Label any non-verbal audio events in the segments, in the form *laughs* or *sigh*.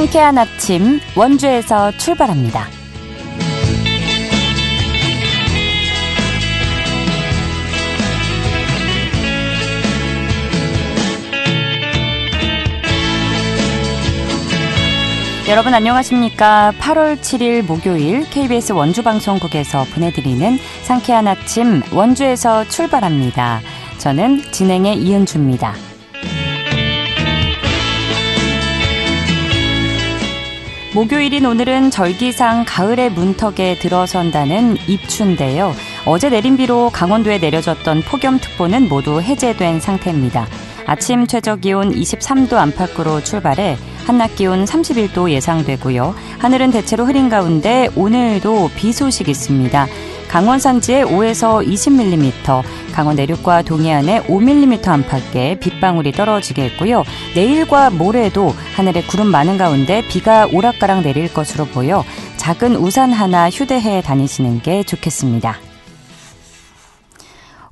상쾌한 아침 원주에서 출발합니다. 여러분 안녕하십니까? 8월 7일 목요일 KBS 원주 방송국에서 보내드리는 상쾌한 아침 원주에서 출발합니다. 저는 진행의 이은주입니다. 목요일인 오늘은 절기상 가을의 문턱에 들어선다는 입추인데요. 어제 내린 비로 강원도에 내려졌던 폭염특보는 모두 해제된 상태입니다. 아침 최저 기온 23도 안팎으로 출발해 한낮 기온 31도 예상되고요. 하늘은 대체로 흐린 가운데 오늘도 비 소식 있습니다. 강원 산지에 5에서 20mm, 강원 내륙과 동해안에 5mm 안팎의 빗방울이 떨어지겠고요. 내일과 모레도 하늘에 구름 많은 가운데 비가 오락가락 내릴 것으로 보여 작은 우산 하나 휴대해 다니시는 게 좋겠습니다.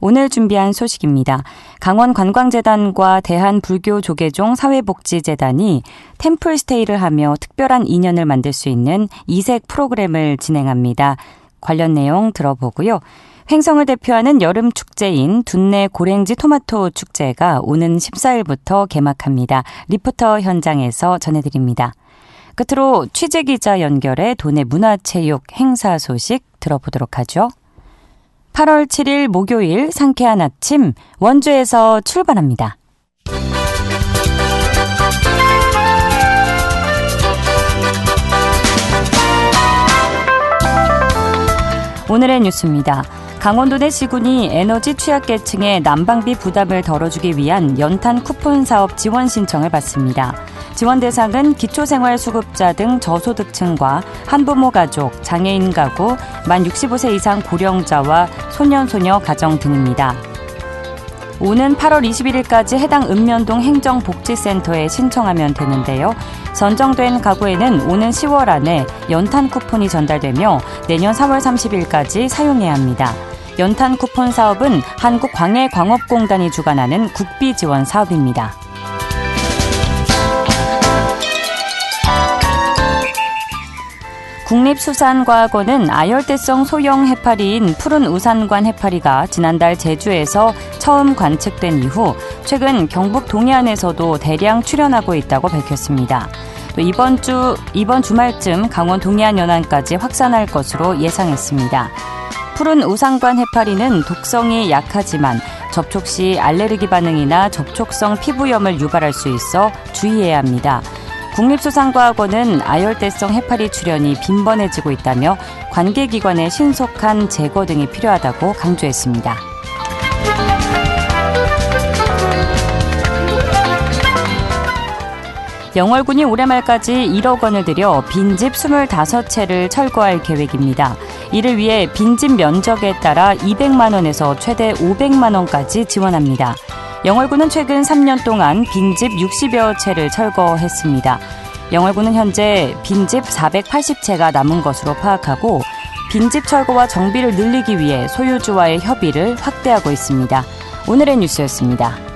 오늘 준비한 소식입니다. 강원 관광재단과 대한불교조계종 사회복지재단이 템플스테이를 하며 특별한 인연을 만들 수 있는 이색 프로그램을 진행합니다. 관련 내용 들어보고요. 횡성을 대표하는 여름 축제인 둔내 고랭지 토마토 축제가 오는 14일부터 개막합니다. 리포터 현장에서 전해드립니다. 끝으로 취재 기자 연결해 도내 문화체육 행사 소식 들어보도록 하죠. 8월 7일 목요일 상쾌한 아침 원주에서 출발합니다. 오늘의 뉴스입니다. 강원도 내 시군이 에너지 취약계층의 난방비 부담을 덜어주기 위한 연탄 쿠폰 사업 지원 신청을 받습니다. 지원 대상은 기초생활수급자 등 저소득층과 한부모 가족, 장애인 가구, 만 65세 이상 고령자와 소년소녀 가정 등입니다. 오는 8월 21일까지 해당 읍면동 행정복지센터에 신청하면 되는데요. 선정된 가구에는 오는 10월 안에 연탄 쿠폰이 전달되며 내년 4월 30일까지 사용해야 합니다. 연탄 쿠폰 사업은 한국광해광업공단이 주관하는 국비 지원 사업입니다. 국립수산과학원은 아열대성 소형 해파리인 푸른 우산관 해파리가 지난달 제주에서 처음 관측된 이후 최근 경북 동해안에서도 대량 출현하고 있다고 밝혔습니다. 또 이번 주 이번 주말쯤 강원 동해안 연안까지 확산할 것으로 예상했습니다. 푸른 우산관 해파리는 독성이 약하지만 접촉 시 알레르기 반응이나 접촉성 피부염을 유발할 수 있어 주의해야 합니다. 국립수산과학원은 아열대성 해파리 출현이 빈번해지고 있다며 관계기관의 신속한 제거 등이 필요하다고 강조했습니다. 영월군이 올해 말까지 1억 원을 들여 빈집 25채를 철거할 계획입니다. 이를 위해 빈집 면적에 따라 200만 원에서 최대 500만 원까지 지원합니다. 영월군은 최근 3년 동안 빈집 60여 채를 철거했습니다. 영월군은 현재 빈집 480채가 남은 것으로 파악하고 빈집 철거와 정비를 늘리기 위해 소유주와의 협의를 확대하고 있습니다. 오늘의 뉴스였습니다.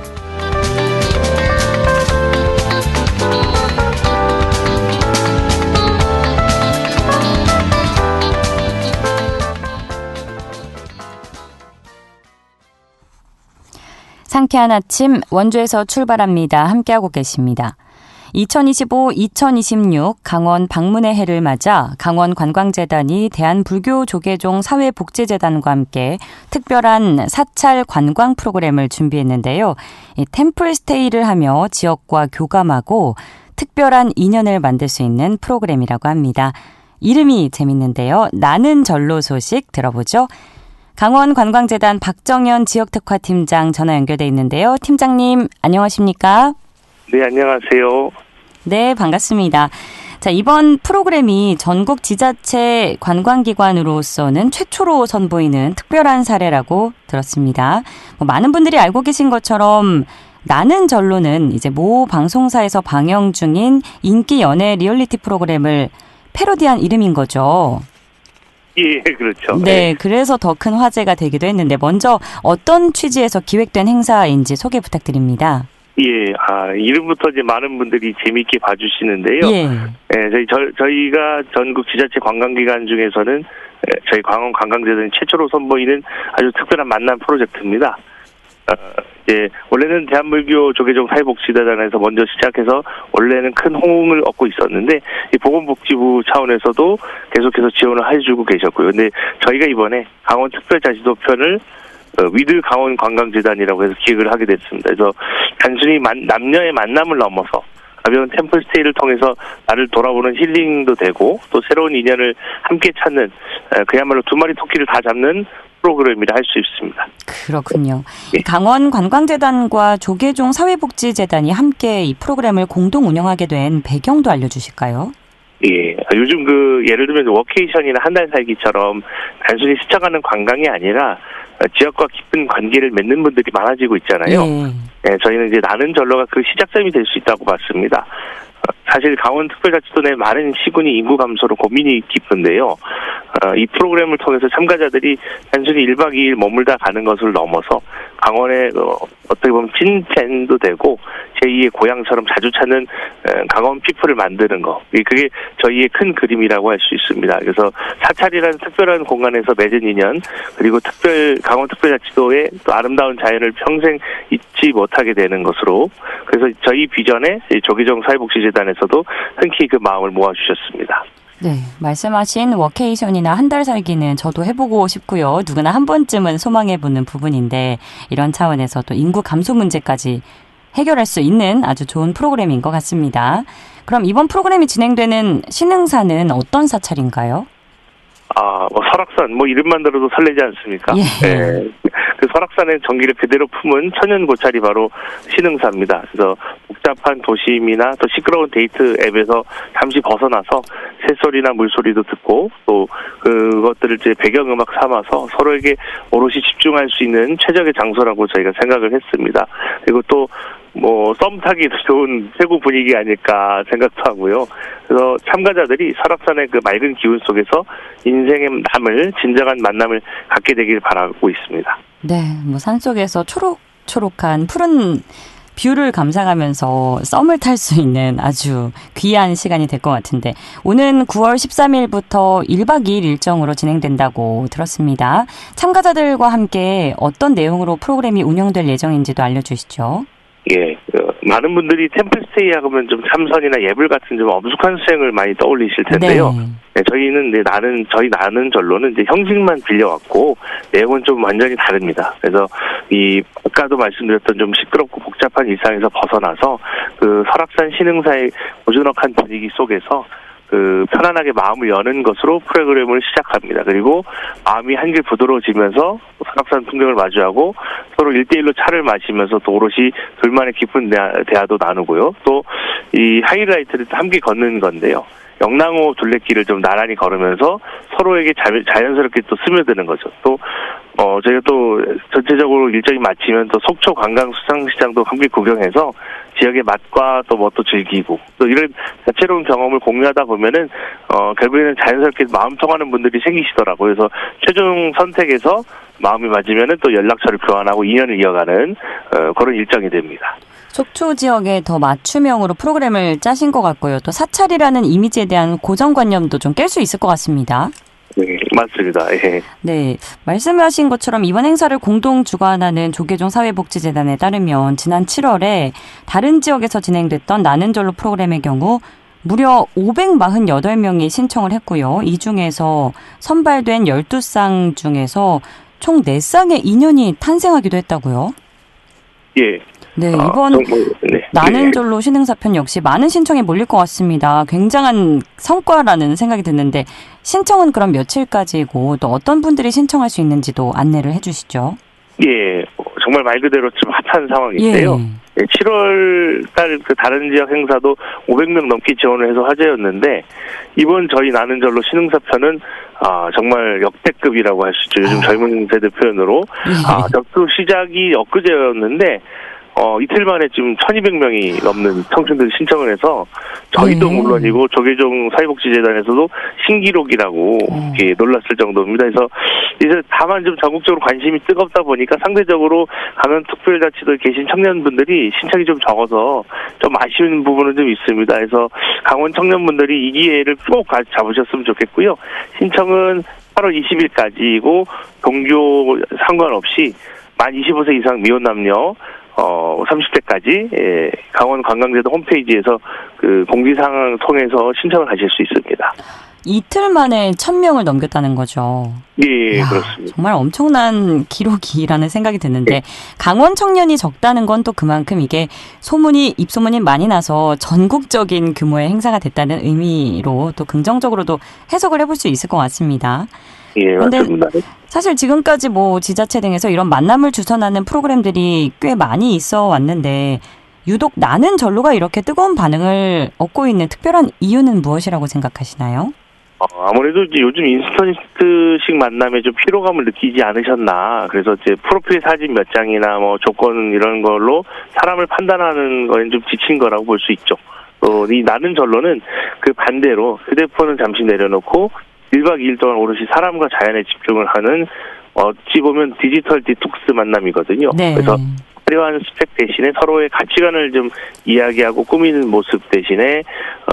상쾌한 아침 원주에서 출발합니다. 함께하고 계십니다. 2025-2026 강원 방문의 해를 맞아 강원 관광재단이 대한불교조계종 사회복지재단과 함께 특별한 사찰 관광 프로그램을 준비했는데요. 템플스테이를 하며 지역과 교감하고 특별한 인연을 만들 수 있는 프로그램이라고 합니다. 이름이 재밌는데요. 나는 절로 소식 들어보죠. 강원 관광재단 박정현 지역특화팀장 전화 연결돼 있는데요. 팀장님 안녕하십니까? 네, 안녕하세요. 네, 반갑습니다. 자, 이번 프로그램이 전국 지자체 관광기관으로서는 최초로 선보이는 특별한 사례라고 들었습니다. 뭐 많은 분들이 알고 계신 것처럼 나는 절로는 이제 모 방송사에서 방영 중인 인기 연애 리얼리티 프로그램을 패러디한 이름인 거죠. 예, *laughs* 그렇죠. 네, 그래서 더 큰 화제가 되기도 했는데 먼저 어떤 취지에서 기획된 행사인지 소개 부탁드립니다. 예, 아, 이름부터 이제 많은 분들이 재미있게 봐주시는데요. 예. 예, 저희, 저, 저희가 전국 지자체 관광기관 중에서는 예, 저희 광원 관광재단이 최초로 선보이는 아주 특별한 만남 프로젝트입니다. 어, 이제 원래는 대한불교 조계종 사회복지재단에서 먼저 시작해서 원래는 큰 호응을 얻고 있었는데 이 보건복지부 차원에서도 계속해서 지원을 해주고 계셨고요. 근데 저희가 이번에 강원 특별자치도 편을 어, 위드 강원 관광재단이라고 해서 기획을 하게 됐습니다. 그래서 단순히 만- 남녀의 만남을 넘어서 가벼운 템플스테이를 통해서 나를 돌아보는 힐링도 되고 또 새로운 인연을 함께 찾는 에, 그야말로 두 마리 토끼를 다 잡는 프로그램이라 할 수 있습니다. 그렇군요. 예. 이 강원 관광재단과 조계종 사회복지재단이 함께 이 프로그램을 공동 운영하게 된 배경도 알려주실까요? 예, 요즘 그 예를 들면 워케이션이나 한 달 살기처럼 단순히 스쳐가는 관광이 아니라 어, 지역과 깊은 관계를 맺는 분들이 많아지고 있잖아요. 예. 네, 저희는 이제 나는 전로가 그 시작점이 될 수 있다고 봤습니다. 어, 사실 강원특별자치도 내 많은 시군이 인구 감소로 고민이 깊은데요. 어, 이 프로그램을 통해서 참가자들이 단순히 1박 2일 머물다 가는 것을 넘어서 강원의 어, 어떻게 보면 찐팬도 되고 제2의 고향처럼 자주 찾는 어, 강원 피플을 만드는 거. 이- 그게 저희의 큰 그림이라고 할 수 있습니다. 그래서 사찰이라는 특별한 공간에서 맺은 인연 그리고 특별 강원 특별자치도의 또 아름다운 자연을 평생 잊지 못하게 되는 것으로 그래서 저희 비전에 이 조기정 사회복지 재단에서도 흔쾌히 그 마음을 모아주셨습니다. 네, 말씀하신 워케이션이나 한 달 살기는 저도 해보고 싶고요. 누구나 한 번쯤은 소망해보는 부분인데 이런 차원에서 또 인구 감소 문제까지 해결할 수 있는 아주 좋은 프로그램인 것 같습니다. 그럼 이번 프로그램이 진행되는 신흥사는 어떤 사찰인가요? 아, 뭐 설악산 뭐 이름만 들어도 설레지 않습니까? 예. 네. 그 설악산의 전기를 그대로 품은 천연 고찰이 바로 신흥사입니다. 그래서 복잡한 도심이나 또 시끄러운 데이트 앱에서 잠시 벗어나서 새소리나 물소리도 듣고 또 그것들을 이제 배경음악 삼아서 서로에게 오롯이 집중할 수 있는 최적의 장소라고 저희가 생각을 했습니다. 그리고 또 뭐 썸 타기도 좋은 최고 분위기 아닐까 생각도 하고요. 그래서 참가자들이 설악산의 그 맑은 기운 속에서 인생의 남을 진정한 만남을 갖게 되길 바라고 있습니다. 네, 뭐 산속에서 초록초록한 푸른 뷰를 감상하면서 썸을 탈 수 있는 아주 귀한 시간이 될 것 같은데 오는 9월 13일부터 1박 2일 일정으로 진행된다고 들었습니다. 참가자들과 함께 어떤 내용으로 프로그램이 운영될 예정인지도 알려주시죠. 예, 어, 많은 분들이 템플스테이 하면 좀 참선이나 예불 같은 좀 엄숙한 수행을 많이 떠올리실 텐데요. 네. 네, 저희는 이제 나는 저희 나는 절로는 이제 형식만 빌려왔고 내용은 좀 완전히 다릅니다. 그래서 이 아까도 말씀드렸던 좀 시끄럽고 복잡한 일상에서 벗어나서 그 설악산 신흥사의 고즈넉한 분위기 속에서 그 편안하게 마음을 여는 것으로 프로그램을 시작합니다. 그리고 마음이 한결 부드러워지면서 설악산 풍경을 마주하고 서로 일대일로 차를 마시면서 또 오롯이 둘만의 깊은 대화, 대화도 나누고요. 또 이 하이라이트를 함께 걷는 건데요. 영랑호 둘레길을 좀 나란히 걸으면서 서로에게 자, 자연스럽게 또 스며드는 거죠. 또, 어, 저희가 또 전체적으로 일정이 마치면 또 속초 관광수상시장도 함께 구경해서 지역의 맛과 또뭐또 즐기고 또 이런 다채로운 경험을 공유하다 보면은 어 결국에는 자연스럽게 마음 통하는 분들이 생기시더라고요. 그래서 최종 선택에서 마음이 맞으면은 또 연락처를 교환하고 인연을 이어가는 어, 그런 일정이 됩니다. 속초 지역에 더 맞춤형으로 프로그램을 짜신 것 같고요. 또 사찰이라는 이미지에 대한 고정관념도 좀 깰 수 있을 것 같습니다. 네, 맞습니다. 예. 네, 말씀하신 것처럼 이번 행사를 공동 주관하는 조계종 사회복지재단에 따르면 지난 7월에 다른 지역에서 진행됐던 나는 절로 프로그램의 경우 무려 548명이 신청을 했고요. 이 중에서 선발된 12쌍 중에서 총 4쌍의 인연이 탄생하기도 했다고요. 예. 네, 아, 이번 좀, 네. 나는 네. 절로 신흥사편 역시 많은 신청이 몰릴 것 같습니다. 굉장한 성과라는 생각이 드는데 신청은 그럼 며칠까지고 또 어떤 분들이 신청할 수 있는지도 안내를 해주시죠. 예, 정말 말 그대로 좀 핫한 상황인데요. 예, 7월 달 그 다른 지역 행사도 500명 넘게 지원을 해서 화제였는데 이번 저희 나는 절로 신흥사편은 아 정말 역대급이라고 할 수 있죠. 요즘 아. 젊은 세대 표현으로 예. 아 접수 시작이 엊그제였는데 어, 이틀 만에 지금 1200명이 넘는 청춘들이 신청을 해서 저희도 네. 물론이고 조계종 사회복지재단에서도 신기록이라고 음. 이렇게 놀랐을 정도입니다. 그래서 이제 다만 좀 전국적으로 관심이 뜨겁다 보니까 상대적으로 강원특별자치도에 계신 청년분들이 신청이 좀 적어서 좀 아쉬운 부분은 좀 있습니다. 그래서 강원 청년분들이 이 기회를 꼭 가- 잡으셨으면 좋겠고요. 신청은 8월 20일까지이고 동교 상관없이 만 25세 이상 미혼 남녀 어 30대까지 예, 강원 관광제도 홈페이지에서 그 공지 사항 통해서 신청을 하실 수 있습니다. 이틀 만에 1000명을 넘겼다는 거죠. 예, 이야, 그렇습니다. 정말 엄청난 기록이라는 생각이 드는데 네. 강원 청년이 적다는 건 또 그만큼 이게 소문이 입소문이 많이 나서 전국적인 규모의 행사가 됐다는 의미로 또 긍정적으로도 해석을 해볼 수 있을 것 같습니다. 예, 근데 맞습니다. 사실 지금까지 뭐 지자체 등에서 이런 만남을 주선하는 프로그램들이 꽤 많이 있어 왔는데 유독 나는 전로가 이렇게 뜨거운 반응을 얻고 있는 특별한 이유는 무엇이라고 생각하시나요? 어, 아무래도 이제 요즘 인스턴트식 만남에 좀 피로감을 느끼지 않으셨나. 그래서 이제 프로필 사진 몇 장이나 뭐 조건 이런 걸로 사람을 판단하는 거엔 좀 지친 거라고 볼 수 있죠. 어, 이 나는 전로는 그 반대로 휴대폰은 잠시 내려놓고 1박 2일 동안 오롯이 사람과 자연에 집중을 하는 어찌 보면 디지털 디톡스 만남이거든요. 네. 그래서 화려한 스펙 대신에 서로의 가치관을 좀 이야기하고 꾸미는 모습 대신에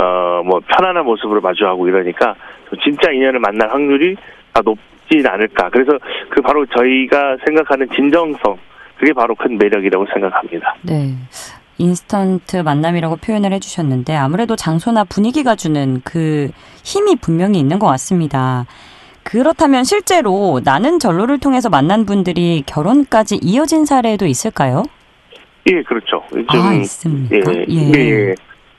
어 뭐 편안한 모습으로 마주하고 이러니까 좀 진짜 인연을 만날 확률이 다 높진 않을까. 그래서 그 바로 저희가 생각하는 진정성 그게 바로 큰 매력이라고 생각합니다. 네. 인스턴트 만남이라고 표현을 해주셨는데 아무래도 장소나 분위기가 주는 그 힘이 분명히 있는 것 같습니다. 그렇다면 실제로 나는 전로를 통해서 만난 분들이 결혼까지 이어진 사례도 있을까요? 예, 그렇죠. 좀 아, 있습니까? 예, 예. 예.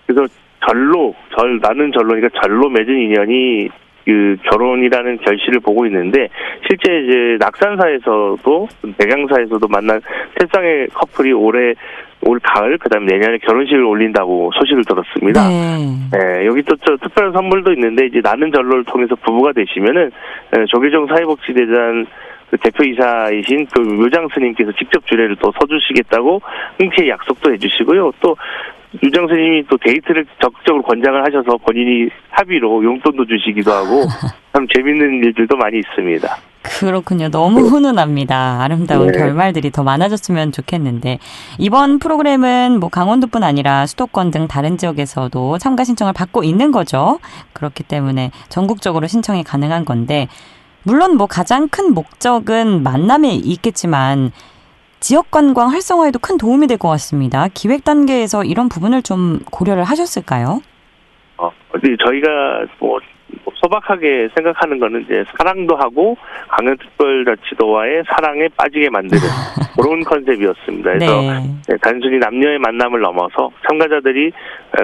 그래서 전로, 절 나는 전로니까 전로 맺은 인연이 그 결혼이라는 결실을 보고 있는데 실제 이제 낙산사에서도 백양사에서도 만난 세 쌍의 커플이 올해 올 가을 그다음에 내년에 결혼식을 올린다고 소식을 들었습니다. 네. 예, 여기 또, 저 특별한 선물도 있는데 이제 나는 전로를 통해서 부부가 되시면은 예, 조계종 사회복지대단 그 대표이사이신 그 묘장 스님께서 직접 주례를 또 서주시겠다고 흔쾌히 약속도 해주시고요. 또 유장 스님이 또 데이트를 적극적으로 권장을 하셔서 본인이 사비로 용돈도 주시기도 하고 *laughs* 참 재밌는 일들도 많이 있습니다. 그렇군요. 너무 훈훈합니다. 아름다운 네. 결말들이 더 많아졌으면 좋겠는데 이번 프로그램은 뭐 강원도뿐 아니라 수도권 등 다른 지역에서도 참가 신청을 받고 있는 거죠. 그렇기 때문에 전국적으로 신청이 가능한 건데 물론 뭐 가장 큰 목적은 만남에 있겠지만 지역 관광 활성화에도 큰 도움이 될 것 같습니다. 기획 단계에서 이런 부분을 좀 고려를 하셨을까요? 어, 저희가 뭐, 뭐 소박하게 생각하는 거는 이제 사랑도 하고 강연특별자치도와의 사랑에 빠지게 만드는 *laughs* 그런 컨셉이었습니다. 그래서 네. 네, 단순히 남녀의 만남을 넘어서 참가자들이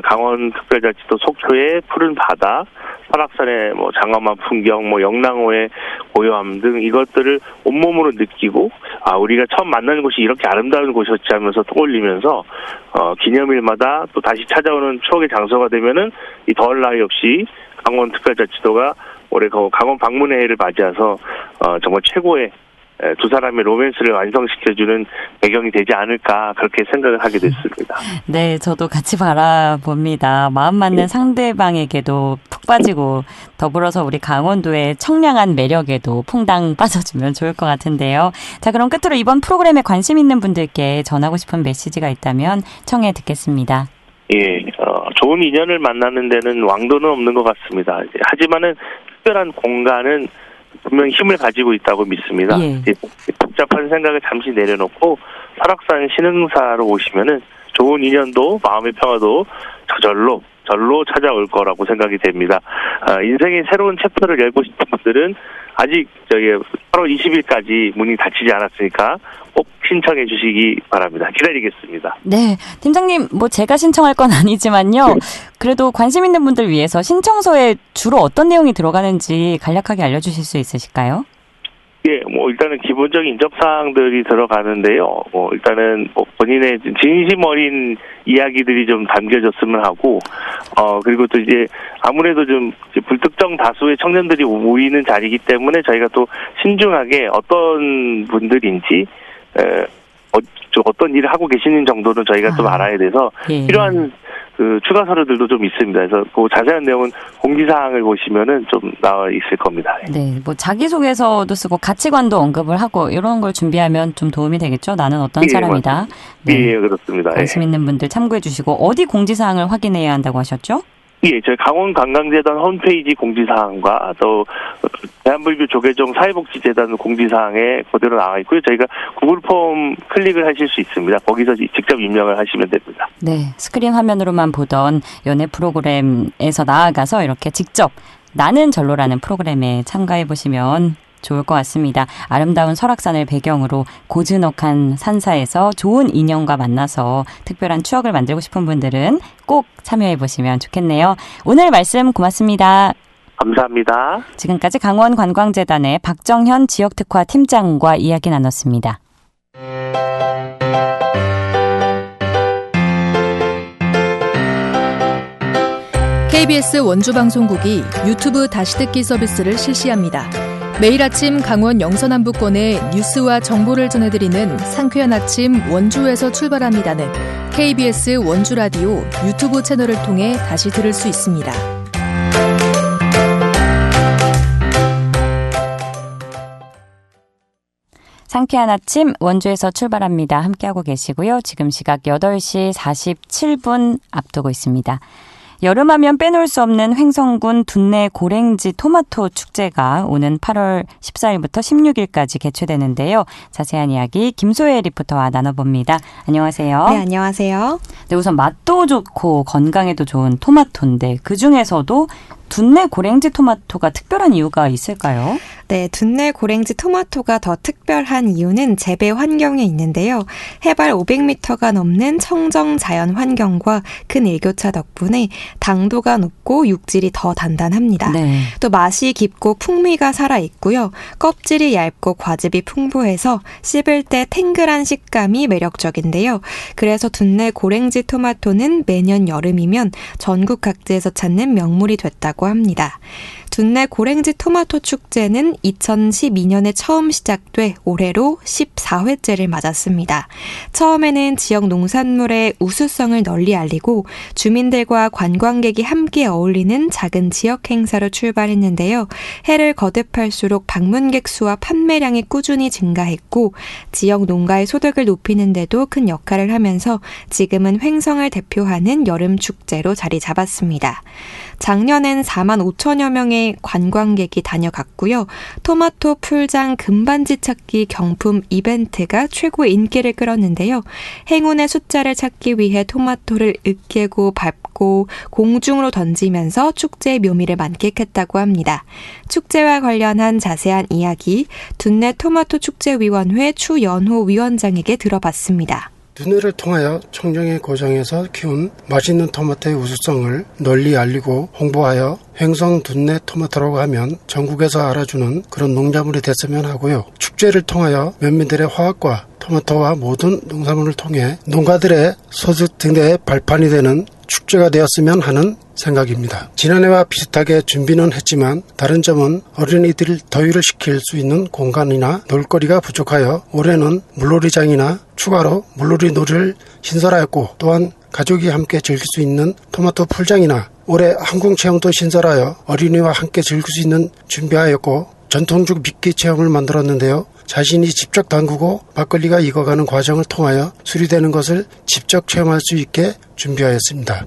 강원특별자치도 속초의 푸른 바다, 설악산의 뭐 장엄한 풍경, 뭐 영랑호의 고요함 등 이것들을 온몸으로 느끼고 아 우리가 처음 만나는 곳이 이렇게 아름다운 곳이었지 하면서 떠올리면서 어 기념일마다 또 다시 찾아오는 추억의 장소가 되면은 이 더할 나위 없이 강원특별자치도가 올해 그 강원 방문회를 맞이해서 어 정말 최고의 에, 두 사람의 로맨스를 완성시켜주는 배경이 되지 않을까 그렇게 생각을 하게 됐습니다. 네, 저도 같이 바라봅니다. 마음 맞는 상대방에게도 푹 빠지고 더불어서 우리 강원도의 청량한 매력에도 퐁당 빠져주면 좋을 것 같은데요. 자, 그럼 끝으로 이번 프로그램에 관심 있는 분들께 전하고 싶은 메시지가 있다면 청해 듣겠습니다. 예, 어, 좋은 인연을 만나는 데는 왕도는 없는 것 같습니다. 하지만은 특별한 공간은 분명 히 힘을 가지고 있다고 믿습니다. 예. 복잡한 생각을 잠시 내려놓고 설악산 신흥사로 오시면은 좋은 인연도 마음의 평화도 저절로 절로 찾아올 거라고 생각이 됩니다. 아, 인생의 새로운 챕터를 열고 싶은 분들은 아직 저기 8월 20일까지 문이 닫히지 않았으니까 꼭 신청해 주시기 바랍니다. 기다리겠습니다. 네, 팀장님, 뭐 제가 신청할 건 아니지만요. 그래도 관심 있는 분들 위해서 신청서에 주로 어떤 내용이 들어가는지 간략하게 알려주실 수 있으실까요? 예, 뭐 일단은 기본적인 인접 사항들이 들어가는데요. 뭐 일단은 뭐 본인의 진심 어린 이야기들이 좀 담겨졌으면 하고, 어 그리고 또 이제 아무래도 좀 불특정 다수의 청년들이 모이는 자리이기 때문에 저희가 또 신중하게 어떤 분들인지 에, 어, 좀 어떤 일을 하고 계시는 정도는 저희가 좀 아. 알아야 돼서 예. 필요한 그 추가 서류들도 좀 있습니다. 그래서 그 자세한 내용은 공지사항을 보시면은 좀 나와 있을 겁니다. 네, 뭐 자기소개서도 쓰고 가치관도 언급을 하고 이런 걸 준비하면 좀 도움이 되겠죠. 나는 어떤 예, 사람이다. 네. 예, 그렇습니다. 예. 관심 있는 분들 참고해 주시고 어디 공지사항을 확인해야 한다고 하셨죠? 예, 저희 강원관광재단 홈페이지 공지사항과 또 대한불교 조계종 사회복지재단 공지사항에 그대로 나와 있고요. 저희가 구글 폼 클릭을 하실 수 있습니다. 거기서 직접 입력을 하시면 됩니다. 네, 스크린 화면으로만 보던 연애 프로그램에서 나아가서 이렇게 직접 나는 절로라는 프로그램에 참가해 보시면 좋을 것 같습니다. 아름다운 설악산을 배경으로 고즈넉한 산사에서 좋은 인연과 만나서 특별한 추억을 만들고 싶은 분들은 꼭 참여해 보시면 좋겠네요. 오늘 말씀 고맙습니다. 감사합니다. 지금까지 강원관광재단의 박정현 지역특화 팀장과 이야기 나눴습니다. KBS 원주방송국이 유튜브 다시 듣기 서비스를 실시합니다. 매일 아침 강원 영서남부권의 뉴스와 정보를 전해드리는 상쾌한 아침 원주에서 출발합니다는 KBS 원주 라디오 유튜브 채널을 통해 다시 들을 수 있습니다. 상쾌한 아침 원주에서 출발합니다. 함께하고 계시고요. 지금 시각 8시 47분 앞두고 있습니다. 여름하면 빼놓을 수 없는 횡성군 둔내 고랭지 토마토 축제가 오는 8월 14일부터 16일까지 개최되는데요. 자세한 이야기 김소혜 리포터와 나눠봅니다. 안녕하세요. 네, 안녕하세요. 네, 우선 맛도 좋고 건강에도 좋은 토마토인데 그 중에서도 둔내 고랭지 토마토가 특별한 이유가 있을까요? 네, 둔내 고랭지 토마토가 더 특별한 이유는 재배 환경에 있는데요. 해발 500m가 넘는 청정 자연 환경과 큰 일교차 덕분에 당도가 높고 육질이 더 단단합니다. 네. 또 맛이 깊고 풍미가 살아 있고요. 껍질이 얇고 과즙이 풍부해서 씹을 때 탱글한 식감이 매력적인데요. 그래서 둔내 고랭지 토마토는 매년 여름이면 전국 각지에서 찾는 명물이 됐다고 합니다. 둔내 고랭지 토마토 축제는 2012년에 처음 시작돼 올해로 14회째를 맞았습니다. 처음에는 지역 농산물의 우수성을 널리 알리고 주민들과 관광객이 함께 어울리는 작은 지역 행사로 출발했는데요. 해를 거듭할수록 방문객 수와 판매량이 꾸준히 증가했고 지역 농가의 소득을 높이는 데도 큰 역할을 하면서 지금은 횡성을 대표하는 여름 축제로 자리 잡았습니다. 작년엔 4만 5천여 명의 관광객이 다녀갔고요. 토마토 풀장 금반지 찾기 경품 이벤트가 최고 인기를 끌었는데요. 행운의 숫자를 찾기 위해 토마토를 으깨고 밟고 공중으로 던지면서 축제의 묘미를 만끽했다고 합니다. 축제와 관련한 자세한 이야기 둔내 토마토 축제위원회 추연호 위원장에게 들어봤습니다. 눈회를 통하여 청정의 고장에서 키운 맛있는 토마토의 우수성을 널리 알리고 홍보하여 횡성 둔내 토마토라고 하면 전국에서 알아주는 그런 농작물이 됐으면 하고요. 축제를 통하여 면민들의 화합과 토마토와 모든 농산물을 통해 농가들의 소득 등의 발판이 되는 축제가 되었으면 하는 생각입니다. 지난해와 비슷하게 준비는 했지만 다른 점은 어린이들을 더위를 식힐 수 있는 공간이나 놀거리가 부족하여 올해는 물놀이장이나 추가로 물놀이 놀이를 신설하였고 또한 가족이 함께 즐길 수 있는 토마토 풀장이나 올해 항공 체험도 신설하여 어린이와 함께 즐길 수 있는 준비하였고 전통죽 미끼 체험을 만들었는데요. 자신이 직접 담그고 막걸리가 익어가는 과정을 통하여 수리되는 것을 직접 체험할 수 있게 준비하였습니다.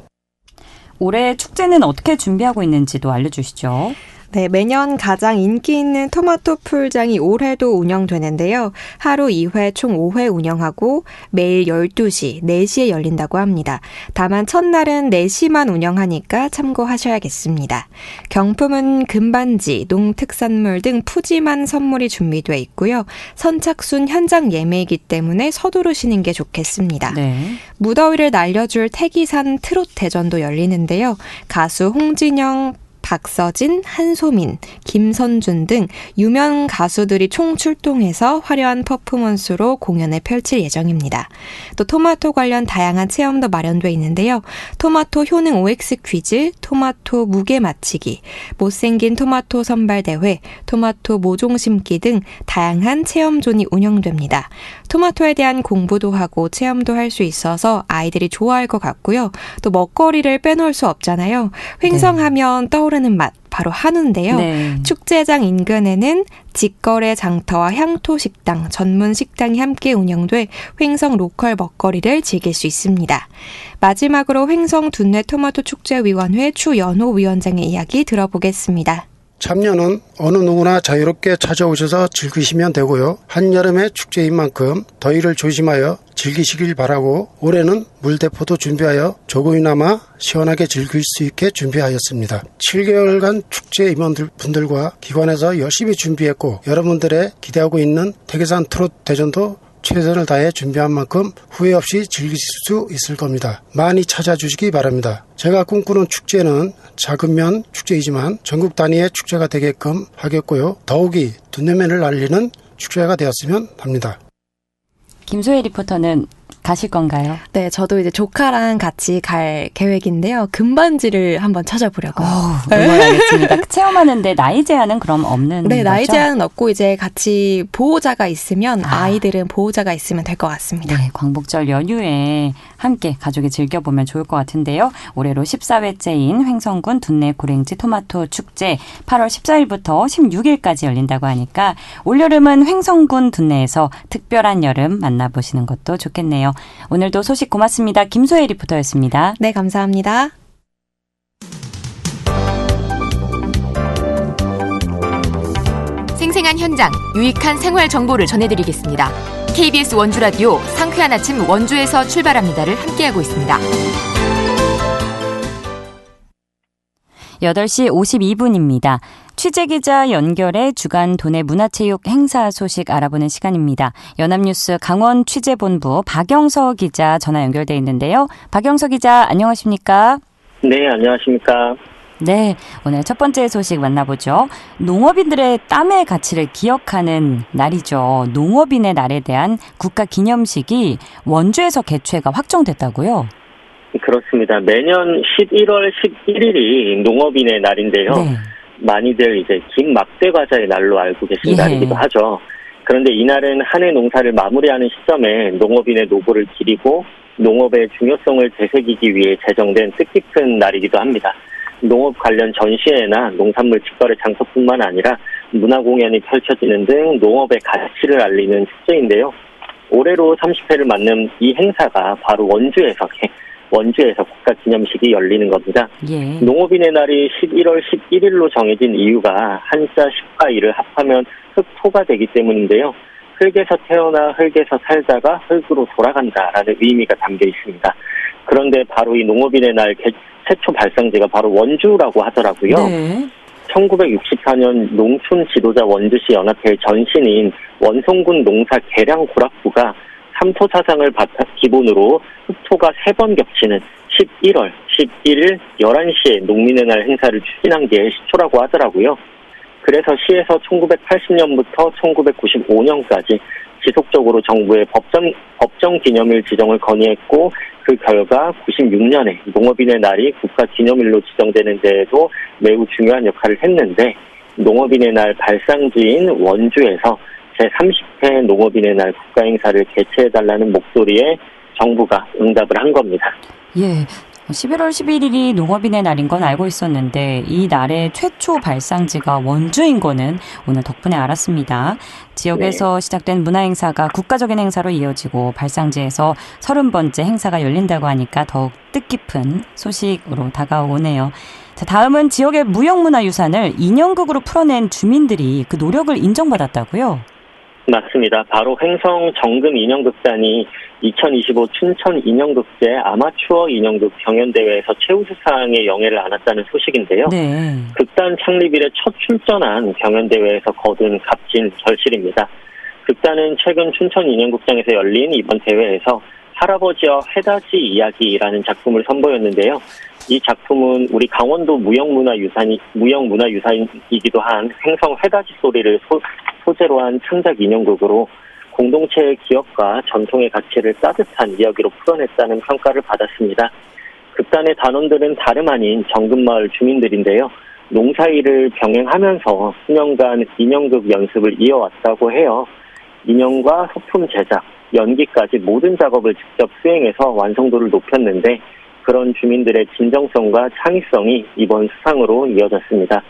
올해 축제는 어떻게 준비하고 있는지도 알려주시죠. 네, 매년 가장 인기 있는 토마토 풀장이 올해도 운영되는데요. 하루 2회 총 5회 운영하고 매일 12시, 4시에 열린다고 합니다. 다만 첫날은 4시만 운영하니까 참고하셔야겠습니다. 경품은 금반지, 농특산물 등 푸짐한 선물이 준비되어 있고요. 선착순 현장 예매이기 때문에 서두르시는 게 좋겠습니다. 네. 무더위를 날려줄 태기산 트롯 대전도 열리는데요. 가수 홍진영 박서진, 한소민, 김선준 등 유명 가수들이 총 출동해서 화려한 퍼포먼스로 공연을 펼칠 예정입니다. 또 토마토 관련 다양한 체험도 마련돼 있는데요. 토마토 효능 OX 퀴즈, 토마토 무게 맞히기, 못생긴 토마토 선발 대회, 토마토 모종 심기 등 다양한 체험존이 운영됩니다. 토마토에 대한 공부도 하고 체험도 할 수 있어서 아이들이 좋아할 것 같고요. 또 먹거리를 빼놓을 수 없잖아요. 횡성하면 떠오르는 맛 바로 한우인데요. 네. 축제장 인근에는 직거래 장터와 향토 식당, 전문 식당이 함께 운영돼 횡성 로컬 먹거리를 즐길 수 있습니다. 마지막으로 횡성 둔내 토마토 축제위원회 추연호 위원장의 이야기 들어보겠습니다. 참여는 어느 누구나 자유롭게 찾아오셔서 즐기시면 되고요. 한여름의 축제인 만큼 더위를 조심하여 즐기시길 바라고 올해는 물대포도 준비하여 조금이나마 시원하게 즐길 수 있게 준비하였습니다. 7개월간 축제 임원분들과 기관에서 열심히 준비했고 여러분들의 기대하고 있는 태계산 트롯 대전도 최선을 다해 준비한 만큼 후회 없이 즐기실 수 있을 겁니다. 많이 찾아주시기 바랍니다. 제가 꿈꾸는 축제는 작은 면 축제이지만 전국 단위의 축제가 되게끔 하겠고요. 더욱이 둔내면을 알리는 축제가 되었으면 합니다. 김소혜 리포터는 가실 건가요? 네, 저도 이제 조카랑 같이 갈 계획인데요. 금반지를 한번 찾아보려고요. 어, 응원하겠습니다. 체험하는데 나이 제한은 그럼 없는 네, 나이 거죠? 제한은 없고 이제 같이 보호자가 있으면 아. 아. 이들은 보호자가 있으면 될 것 같습니다. 네, 광복절 연휴에 함께 가족이 즐겨보면 좋을 것 같은데요. 올해로 14회째인 횡성군 둔내 고랭지 토마토 축제 8월 14일부터 16일까지 열린다고 하니까 올여름은 횡성군 둔내에서 특별한 여름 만나보시는 것도 좋겠네요. 오늘도 소식 고맙습니다. 김소혜 리포터였습니다. 네, 감사합니다. 생생한 현장, 유익한 생활 정보를 전해드리겠습니다. KBS 원주 라디오 상쾌한 아침 원주에서 출발합니다를 함께하고 있습니다. 8시 52분입니다. 취재기자 연결해 주간 도내 문화체육 행사 소식 알아보는 시간입니다. 연합뉴스 강원 취재본부 박영서 기자 전화 연결돼 있는데요. 박영서 기자 안녕하십니까? 네, 안녕하십니까. 네, 오늘 첫 번째 소식 만나보죠. 농업인들의 땀의 가치를 기억하는 날이죠. 농업인의 날에 대한 국가 기념식이 원주에서 개최가 확정됐다고요? 그렇습니다. 매년 11월 11일이 농업인의 날인데요. 네. 많이들 이제 긴 막대 과자의 날로 알고 계신 예. 날이기도 하죠. 그런데 이날은 한 해 농사를 마무리하는 시점에 농업인의 노고를 기리고 농업의 중요성을 되새기기 위해 제정된 뜻깊은 날이기도 합니다. 농업 관련 전시회나 농산물 직거래 장터뿐만 아니라 문화 공연이 펼쳐지는 등 농업의 가치를 알리는 축제인데요. 올해로 30회를 맞는 이 행사가 바로 원주에서 원주에서 국가 기념식이 열리는 겁니다. 예. 농업인의 날이 11월 11일로 정해진 이유가 한자 10과 1을 합하면 흑토가 되기 때문인데요. 흙에서 태어나 흙에서 살다가 흙으로 돌아간다라는 의미가 담겨 있습니다. 그런데 바로 이 농업인의 날 개- 최초 발상지가 바로 원주라고 하더라고요. 네. 1964년 농촌 지도자 원주시 연합회 전신인 원송군 농사 개량 고락부가 삼토 사상을 바탕 기본으로 흑토가 세 번 겹치는 11월 11일 11시에 농민의 날 행사를 추진한 게 시초라고 하더라고요. 그래서 시에서 1980년부터 1995년까지 지속적으로 정부의 법정, 법정 기념일 지정을 건의했고 그 결과 96년에 농업인의 날이 국가 기념일로 지정되는 데에도 매우 중요한 역할을 했는데 농업인의 날 발상지인 원주에서 제30회 농업인의 날 국가 행사를 개최해달라는 목소리에 정부가 응답을 한 겁니다. 예. 11월 11일이 농업인의 날인 건 알고 있었는데 이 날의 최초 발상지가 원주인 거는 오늘 덕분에 알았습니다. 지역에서 시작된 문화 행사가 국가적인 행사로 이어지고 발상지에서 30번째 행사가 열린다고 하니까 더욱 뜻깊은 소식으로 다가오네요. 자, 다음은 지역의 무형문화 유산을 인형극으로 풀어낸 주민들이 그 노력을 인정받았다고요? 맞습니다. 바로 횡성 정금 인형극단이 2025 춘천 인형극제 아마추어 인형극 경연대회에서 최우수상의 영예를 안았다는 소식인데요. 네. 극단 창립 이래 첫 출전한 경연대회에서 거둔 값진 결실입니다. 극단은 최근 춘천 인형극장에서 열린 이번 대회에서 할아버지와 회다지 이야기라는 작품을 선보였는데요. 이 작품은 우리 강원도 무형문화유산이 무형문화유산이기도 한 행성 회가지 소리를 소, 소재로 한 창작 인형극으로 공동체의 기억과 전통의 가치를 따뜻한 이야기로 풀어냈다는 평가를 받았습니다. 극단의 단원들은 다름 아닌 정금마을 주민들인데요. 농사일을 병행하면서 수년간 인형극 연습을 이어왔다고 해요. 인형과 소품 제작, 연기까지 모든 작업을 직접 수행해서 완성도를 높였는데 그런 주민들의 진정성과 창의성이 이번 수상으로 이어졌습니다.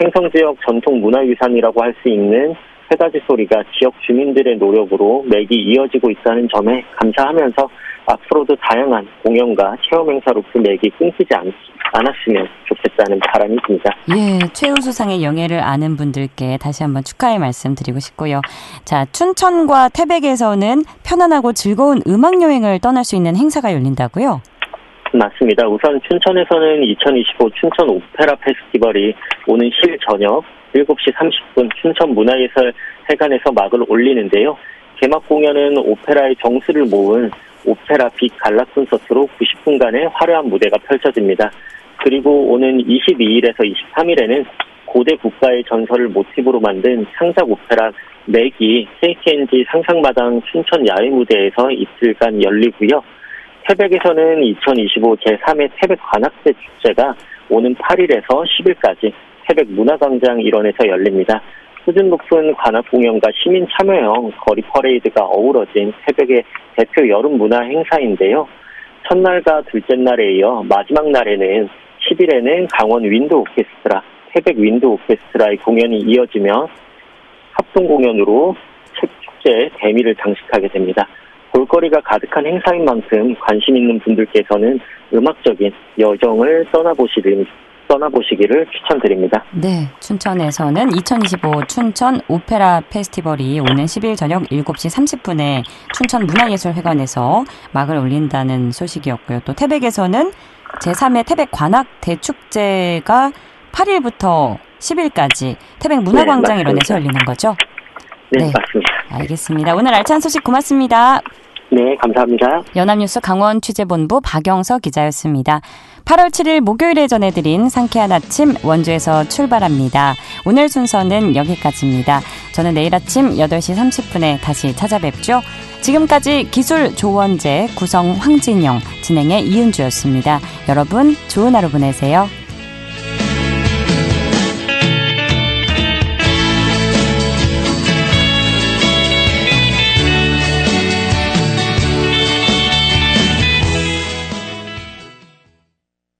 행성 지역 전통 문화유산이라고 할 수 있는 세 가지 소리가 지역 주민들의 노력으로 맥이 이어지고 있다는 점에 감사하면서 앞으로도 다양한 공연과 체험 행사로 그 맥이 끊기지 않, 않았으면 좋겠다는 바람이 듭니다. 예, 최우수상의 영예를 아는 분들께 다시 한번 축하의 말씀 드리고 싶고요. 자, 춘천과 태백에서는 편안하고 즐거운 음악 여행을 떠날 수 있는 행사가 열린다고요? 맞습니다. 우선 춘천에서는 2025 춘천 오페라 페스티벌이 오는 10일 저녁 7시 30분 춘천 문화예술 회관에서 막을 올리는데요. 개막 공연은 오페라의 정수를 모은 오페라 빛 갈라 콘서트로 90분간의 화려한 무대가 펼쳐집니다. 그리고 오는 22일에서 23일에는 고대 국가의 전설을 모티브로 만든 창작 오페라 맥이 KTNG 상상마당 춘천 야외 무대에서 이틀간 열리고요. 태백에서는 2025 제3회 태백 관악대 축제가 오는 8일에서 10일까지 태백 문화광장 일원에서 열립니다. 수준 높은 관악 공연과 시민 참여형 거리 퍼레이드가 어우러진 태백의 대표 여름 문화 행사인데요. 첫날과 둘째 날에 이어 마지막 날에는 10일에는 강원 윈드 오케스트라, 태백 윈드 오케스트라의 공연이 이어지며 합동 공연으로 책 축제의 대미를 장식하게 됩니다. 볼거리가 가득한 행사인 만큼 관심 있는 분들께서는 음악적인 여정을 떠나보시길, 떠나보시기를 추천드립니다. 네, 춘천에서는 2025 춘천 오페라 페스티벌이 오는 10일 저녁 7시 30분에 춘천 문화예술회관에서 막을 올린다는 소식이었고요. 또 태백에서는 제3회 태백 관악 대축제가 8일부터 10일까지 태백 문화광장 네, 일원에서. 열리는 거죠? 네, 네. 맞습니다. 알겠습니다. 오늘 알찬 소식 고맙습니다. 네, 감사합니다. 연합뉴스 강원 취재본부 박영서 기자였습니다. 8월 7일 목요일에 전해드린 상쾌한 아침 원주에서 출발합니다. 오늘 순서는 여기까지입니다. 저는 내일 아침 8시 30분에 다시 찾아뵙죠. 지금까지 기술 조원재, 구성 황진영, 진행의 이은주였습니다. 여러분 좋은 하루 보내세요.